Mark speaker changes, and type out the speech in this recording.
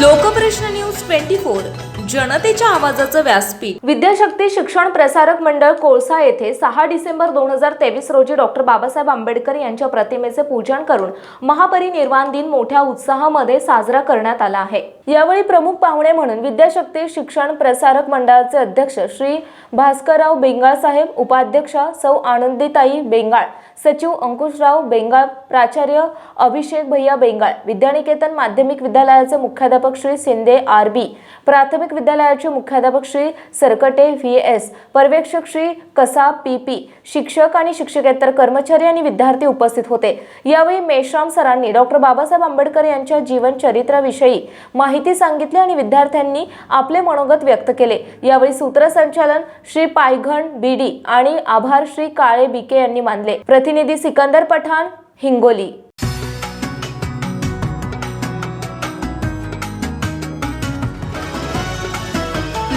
Speaker 1: Lokprashna news twenty four. जनतेच्या आवाजाचं व्यासपीठ.
Speaker 2: विद्याशक्ती शिक्षण प्रसारक मंडळ कोळसा येथे सहा डिसेंबर दोन हजार तेवीस रोजी डॉक्टर बाबासाहेब आंबेडकर यांच्या प्रतिमेचे पूजन करून महापरिनिर्वाण दिन मोठ्या उत्साहामध्ये साजरा करण्यात आला आहे. यावेळी प्रमुख पाहुणे म्हणून विद्याशक्ती शिक्षण प्रसारक मंडळाचे अध्यक्ष श्री भास्करराव बेंगाळ साहेब उपाध्यक्षा सौ आनंदीताई बेंगाळ सचिव अंकुशराव बेंगाळ प्राचार्य अभिषेक भैया बेंगाळ विद्यानिकेतन माध्यमिक विद्यालयाचे मुख्याध्यापक श्री शिंदे आर बी प्राथमिक विद्यालयाचे मुख्याध्यापक श्री सरकटे व्ही एस पर्यवेक्षक श्री कसा पी पी शिक्षक आणि शिक्षकेतर कर्मचारी आणि विद्यार्थी उपस्थित होते. यावेळी मेश्राम सरांनी डॉक्टर बाबासाहेब आंबेडकर यांच्या जीवन चरित्राविषयी माहिती सांगितली आणि विद्यार्थ्यांनी आपले मनोगत व्यक्त केले. यावेळी सूत्रसंचालन श्री पायघण बीडी आणि आभार श्री काळे बिके यांनी मानले. प्रतिनिधी Sikandar Pathan Hingoli.